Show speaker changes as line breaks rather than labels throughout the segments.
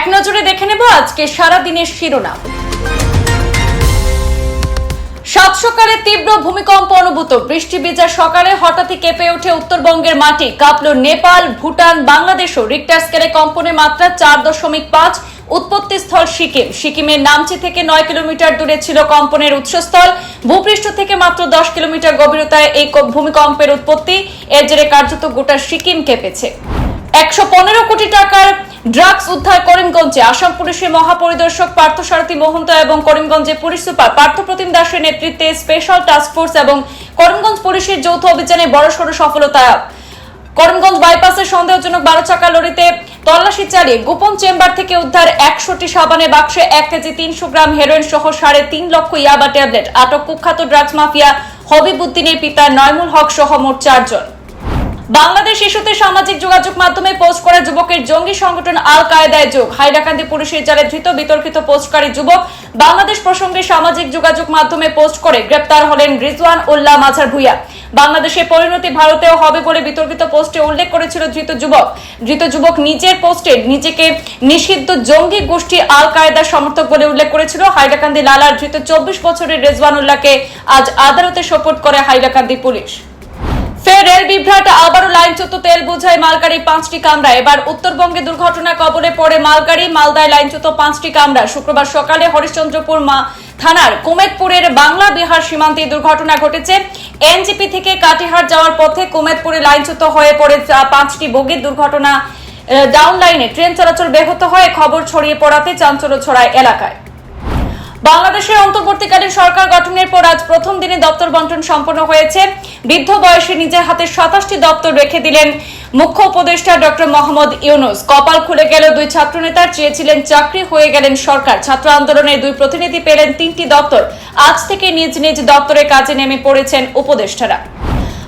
এক নজরে দেখে নেব আজকে সারা দিনের শিরোনাম। সাত সকালে তীব্র ভূমিকম্প অনুভূত। বৃষ্টি ভেজা সকালে হঠাৎই কেঁপে ওঠে উত্তরবঙ্গের মাটি। কাঁপল নেপাল, ভুটান বাংলাদেশও রিক্টার স্কেলে কম্পনের মাত্রা চার দশমিক পাঁচ। উৎপত্তি স্থল সিকিম। সিকিমের নামচি থেকে নয় কিলোমিটার দূরে ছিল কম্পনের উৎসস্থল। ভূপৃষ্ঠ থেকে মাত্র দশ কিলোমিটার গভীরতায় এই ভূমিকম্পের উৎপত্তি। এর জেরে কার্যত গোটা সিকিম কেঁপেছে। একশো পনেরো কোটি টাকার ড্রাগস উদ্ধার করিমগঞ্জে, আসাম পুলিশের মহাপরিদর্শক পার্থসারথী মহন্ত এবং করিমগঞ্জের পুলিশ সুপার পার্থপ্রতিম দাসের নেতৃত্বে স্পেশাল টাস্ক ফোর্স এবং করিমগঞ্জ পুলিশের যৌথ অভিযানে বড়সড় সফলতা। করিমগঞ্জ বাইপাসের সন্দেহজনক বারো চাকা লরিতে তল্লাশি চালিয়ে গোপন চেম্বার থেকে উদ্ধার একশোটি সাবানের বাক্সে এক কেজি তিনশো গ্রাম হেরোইন সহ সাড়ে তিন লক্ষ ইয়াবা ট্যাবলেট। আটক কুখ্যাত ড্রাগস মাফিয়া হবিবুদ্দিনের পিতা নয়মুল হক সহ মোট চারজন। বাংলাদেশ ইস্যুতে সামাজিক যোগাযোগ মাধ্যমে পোস্ট করা যুবকের জঙ্গি সংগঠন আল কায়দায় যোগ। হাইলাকান্দি পুলিশের জালে ধৃত বিতর্কিত পোস্টকারী যুবক বাংলাদেশ প্রসঙ্গে সামাজিক যোগাযোগ মাধ্যমে পোস্ট করে গ্রেপ্তার হলেন রিজওয়ান উল্লাহ মাঝার ভুইয়া। বাংলাদেশের পরিণতি ভারতেও হবে বলে বিতর্কিত পোস্টে উল্লেখ করেছিল ধৃত যুবক। ধৃত যুবক নিজের পোস্টে নিজেকে নিষিদ্ধ জঙ্গি গোষ্ঠী আল কায়দার সমর্থক বলে উল্লেখ করেছিল। হাইলাকান্দি লালার ধৃত চব্বিশ বছরের রেজওয়ান উল্লাহকে আজ আদালতে সোপর্দ করে হাইলাকান্দি পুলিশ। রেল বিভ্রাট আবারও লাইনচ্যুত তেল বোঝাই মালগাড়ি পাঁচটি কামরা এবার উত্তরবঙ্গে দুর্ঘটনা কবলে পড়ে মালগাড়ি, মালদায় লাইনচ্যুত পাঁচটি কামরা। শুক্রবার সকালে হরিশ্চন্দ্রপুর থানার কুমেদপুরের বাংলা বিহার সীমান্তে দুর্ঘটনা ঘটেছে। এনজিপি থেকে কাটিহার যাওয়ার পথে কুমেদপুরে লাইনচ্যুত হয়ে পড়ে পাঁচটি বগির দুর্ঘটনা ডাউন লাইনে ট্রেন চলাচল ব্যাহত হয়। খবর ছড়িয়ে পড়াতে চাঞ্চল্য ছড়ায় এলাকায়। বাংলাদেশের অন্তর্বর্তীকালীন সরকার গঠনের পর আজ প্রথম দিনে দপ্তর বন্টন সম্পন্ন হয়েছে। বৃদ্ধ বয়সে নিজের হাতে সাতাশটি দপ্তর রেখে দিলেন মুখ্য উপদেষ্টা ডক্টর মোহাম্মদ ইউনুস। কপাল খুলে গেল দুই ছাত্র ছাত্রনেতার চেয়েছিলেন চাকরি হয়ে গেলেন সরকার। ছাত্র আন্দোলনের দুই প্রতিনিধি পেলেন তিনটি দপ্তর। আজ থেকে নিজ নিজ দপ্তরে কাজে নেমে পড়েছেন উপদেষ্টারা।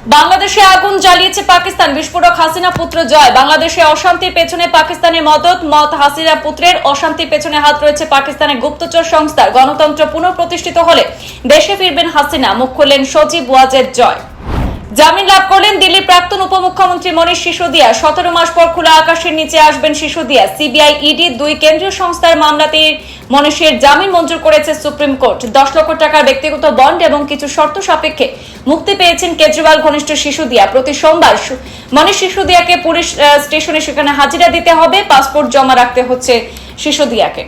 বাংলাদেশে আগুন জ্বালিয়েছে পাকিস্তান। বিস্ফোরক হাসিনা পুত্র জয়। বাংলাদেশে অশান্তির পেছনে পাকিস্তানের মদত মত হাসিনা পুত্রের অশান্তির পেছনে হাত রয়েছে পাকিস্তানের গুপ্তচর সংস্থার গণতন্ত্র পুনঃপ্রতিষ্ঠিত হলে দেশে ফিরবেন হাসিনা। মুখ খুললেন সজীব ওয়াজেদ জয়। জামিন লাভ করলেন দিল্লির প্রাক্তন উপমুখ্যমন্ত্রী মনীষ সিসোদিয়া। সতেরো মাস পর খোলা আকাশের নিচে আসবেন সিসোদিয়া। সিবিআই ইডি দুই কেন্দ্রীয় সংস্থার মামলাতে মনীষের জামিন মঞ্জুর করেছে সুপ্রিম কোর্ট। দশ লক্ষ টাকার ব্যক্তিগত বন্ড এবং কিছু শর্ত সাপেক্ষে মুক্তি পেয়েছেন কেজরিওয়াল ঘনিষ্ঠ সিসোদিয়া প্রতি সোমবার মনীষ সিসোদিয়াকে পুলিশ স্টেশনে সেখানে হাজিরা দিতে হবে, পাসপোর্ট জমা রাখতে হচ্ছে সিসোদিয়াকে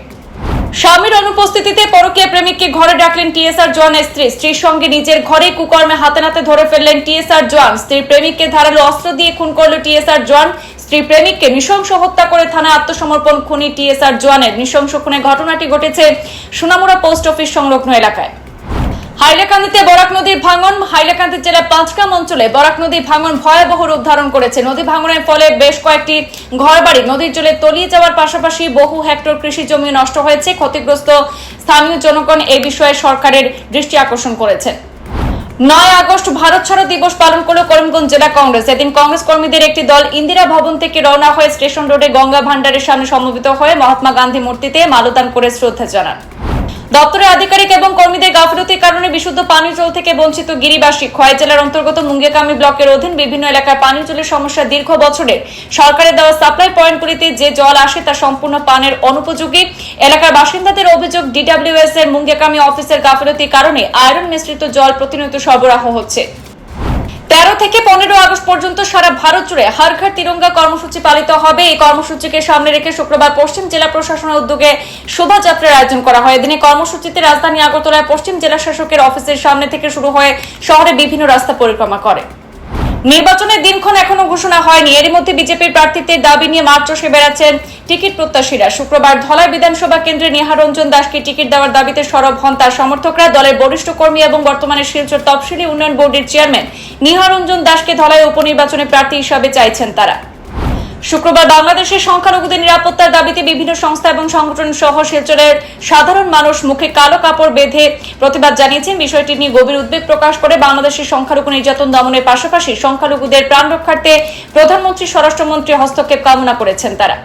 স্বামীর অনুপস্থিতিতে পরকীয়া প্রেমিককে ঘরে ডাকলেন টিএসআর জোয়ানের স্ত্রী। স্ত্রীর সঙ্গে নিজের ঘরে কুকর্মে হাতে নাতে ধরে ফেললেন টিএসআর জোয়ান স্ত্রীর প্রেমিককে ধারালো অস্ত্র দিয়ে খুন করল টিএসআর জোয়ান স্ত্রী প্রেমিককে নৃশংস হত্যা করে থানায় আত্মসমর্পণ খুনি টিএসআর জোয়ানের নৃশংস খুনের ঘটনাটি ঘটেছে সোনামুড়া পোস্ট অফিস সংলগ্ন এলাকায়। হাইলাকান্দিতে বরাক নদীর ভাঙন হাইলাকান্দি জেলার পাঁচগ্রাম অঞ্চলে বরাক নদী ভাঙন ভয়াবহ রূপ ধারণ করেছে। নদী ভাঙনের ফলে বেশ কয়েকটি ঘরবাড়ি নদীর জলে তলিয়ে যাওয়ার পাশাপাশি বহু হেক্টর কৃষি জমি নষ্ট হয়েছে। ক্ষতিগ্রস্ত স্থানীয় জনগণ এই বিষয়ে সরকারের দৃষ্টি আকর্ষণ করেছে। নয় আগস্ট ভারত ছাড়ো দিবস পালন করল করিমগঞ্জ জেলা কংগ্রেস। এদিন কংগ্রেস কর্মীদের একটি দল ইন্দিরা ভবন থেকে রওনা হয়ে স্টেশন রোডে গঙ্গা ভান্ডারের সামনে সমবেত হয়ে মহাত্মা গান্ধী মূর্তিতে মালদান করে শ্রদ্ধা জানান। দপ্তরের আধিকারিক এবং কর্মীদের কারণে বিশুদ্ধ পানীয় জল থেকে বঞ্চিত গিরিবাসী খোয়াই জেলার অন্তর্গত মুঙ্গেকামি ব্লকের অধীন বিভিন্ন এলাকায় পানীয় জলের সমস্যা দীর্ঘ বছরের। সরকারের দেওয়া সাপ্লাই পয়েন্টগুলিতে যে জল আসে তা সম্পূর্ণ পানের অনুপযোগী। এলাকার বাসিন্দাদের অভিযোগ ডিডাব্লিউএস এর মুঙ্গেকামি অফিসের গাফিলতির কারণে আয়রন মিশ্রিত জল প্রতিনিয়ত সরবরাহ হচ্ছে। তেরো থেকে পনেরো আগস্ট পর্যন্ত সারা ভারত জুড়ে হার ঘর তিরঙ্গা কর্মসূচি পালিত হবে। এই কর্মসূচিকে সামনে রেখে শুক্রবার পশ্চিম জেলা প্রশাসনের উদ্যোগে শোভাযাত্রার আয়োজন করা হয়। এদিনে কর্মসূচিতে রাজধানী আগরতলায় পশ্চিম জেলা শাসকের অফিসের সামনে থেকে শুরু হয়ে শহরে বিভিন্ন রাস্তা পরিক্রমা করে। নির্বাচনের দিনক্ষণ এখনও ঘোষণা হয়নি। এর মধ্যে বিজেপির প্রার্থীদের দাবি নিয়ে মাঠ চষে বেড়াচ্ছেন টিকিট প্রত্যাশীরা। শুক্রবার ধলাই বিধানসভা কেন্দ্রে নিহারঞ্জন দাসকে টিকিট দেওয়ার দাবিতে সরব হন তার সমর্থকরা। দলের বরিষ্ঠ কর্মী এবং বর্তমানে শিলচর তফসিলি উন্নয়ন বোর্ডের চেয়ারম্যান নিহারঞ্জন দাসকে ধলাই উপনির্বাচনে প্রার্থী হিসাবে চাইছেন তারা। শুক্রবার বাংলাদেশের সংখ্যালঘুদের নিরাপত্তার দাবিতে বিভিন্ন সংস্থা এবং সংগঠন সহ শিলচরের সাধারণ মানুষ মুখে কালো কাপড় বেঁধে প্রতিবাদ জানিয়েছেন। বিষয়টি নিয়ে গভীর উদ্বেগ প্রকাশ করে বাংলাদেশের সংখ্যালঘু নির্যাতন দমনের পাশাপাশি সংখ্যালঘুদের প্রাণ রক্ষার্থে প্রধানমন্ত্রী, স্বরাষ্ট্রমন্ত্রী হস্তক্ষেপ কামনা করেছেন তারা।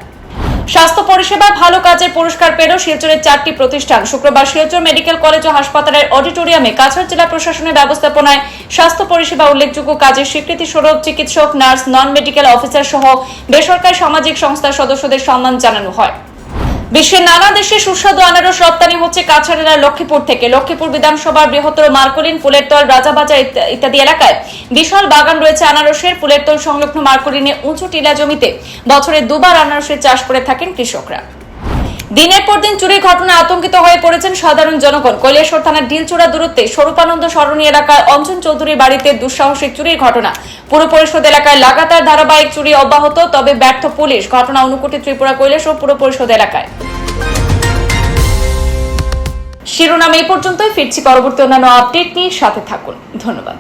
স্বাস্থ্য পরিষেবা ভালো কাজের পুরস্কার পেল শিলচরের চারটি প্রতিষ্ঠান। শুক্রবার শিলচর মেডিকেল কলেজ ও হাসপাতালের অডিটোরিয়ামে কাছাড় জেলা প্রশাসনের ব্যবস্থাপনায় স্বাস্থ্য পরিষেবা উল্লেখযোগ্য কাজের স্বীকৃতি স্বরূপ চিকিৎসক, নার্স নন মেডিকেল অফিসার সহ বেসরকারি সামাজিক সংস্থার সদস্যদের সম্মান জানানো হয়। বিশ্বের নানা দেশে সুস্বাদু আনারস রপ্তানি হচ্ছে কাছাড়ের লক্ষ্মীপুর থেকে। লক্ষ্মীপুর বিধানসভার বৃহত্তর মার্কলিন, ফুলেরতল রাজাবাজার ইত্যা- ইত্যাদি এলাকায় বিশাল বাগান রয়েছে আনারসের। ফুলেরতল সংলগ্ন মার্কলিনে উঁচু টিলা জমিতে বছরে দুবার আনারসের চাষ করে থাকেন কৃষকরা। দিনের পর দিন চুরির ঘটনা আতঙ্কিত হয়ে পড়েছেন সাধারণ জনগণ। কৈলাসহর থানার ঢিলচূড়া দূরত্বে স্বরূপানন্দ সরণী এলাকায় অঞ্জন চৌধুরীর বাড়িতে দুঃসাহসিক চুরির ঘটনা। পুর পরিষদ এলাকায় লাগাতার ধারাবাহিক চুরি অব্যাহত, তবে ব্যর্থ পুলিশ। ঘটনা অনুকুটি ত্রিপুরা কৈলাসহর পুর পরিষদ এলাকায়। শিরোনাম এই পর্যন্তই। ফিরছি পরবর্তী অন্যান্য আপডেট নিয়ে সাথে থাকুন। ধন্যবাদ।